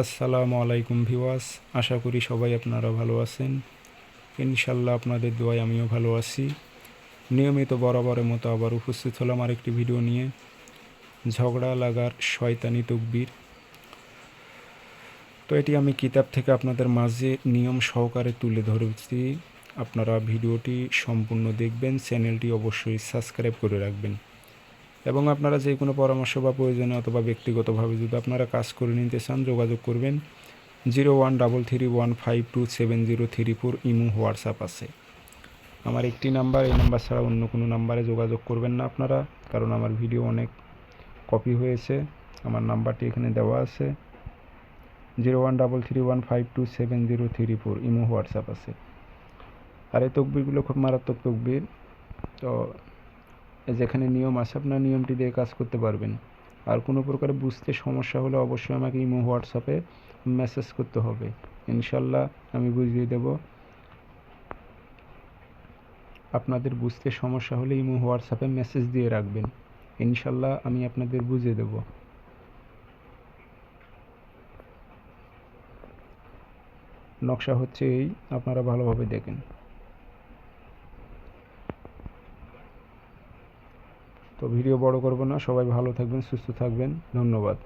আসসালামু আলাইকুম ভিওয়াস আশা করি সবাই আপনারা ভালো আছেন। ইনশাল্লাহ আপনাদের দোয়ায় আমিও ভালো আছি। নিয়মিত বরাবরের মতো আবার উপস্থিত হলাম আরেকটি ভিডিও নিয়ে। ঝগড়া, লাগার, শয়তানি, তকবির। তো এটি আমি কিতাব থেকে আপনাদের মাঝে নিয়ম সহকারে তুলে ধরেছি। আপনারা ভিডিওটি সম্পূর্ণ দেখবেন, চ্যানেলটি অবশ্যই সাবস্ক্রাইব করে রাখবেন। এবং আপনারা যে কোনো পরামর্শ বা প্রয়োজনে অথবা ব্যক্তিগতভাবে যদি আপনারা কাজ করে নিতে চান, যোগাযোগ করবেন zero one double three one five two seven zero three four imo WhatsApp আছে। আমার একটি নাম্বার, এই নাম্বার ছাড়া অন্য কোনো নাম্বারে যোগাযোগ করবেন না আপনারা, কারণ আমার ভিডিও অনেক কপি হয়েছে। আমার নাম্বারটি এখানে দেওয়া আছে। Zero one double three one five two seven zero three four imo WhatsApp আছে। আর এই তকবিরগুলো খুব মারাত্মক তকবির। তো যেখানে নিয়ম আছে, আপনার নিয়মটি দিয়ে কাজ করতে পারবেন। আর কোনো প্রকার বুঝতে সমস্যা হলে অবশ্যই আমাকে ইমো, হোয়াটসঅ্যাপে মেসেজ করতে হবে। ইনশাল্লাহ আমি বুঝিয়ে দেব। আপনাদের বুঝতে সমস্যা হলে ইমো, হোয়াটসঅ্যাপে মেসেজ দিয়ে রাখবেন। ইনশাল্লাহ আমি আপনাদের বুঝিয়ে দেব। নকশা হচ্ছে এই, আপনারা ভালোভাবে দেখেন। তো ভিডিও বড় করব না। সবাই ভালো থাকবেন সুস্থ থাকবেন। ধন্যবাদ।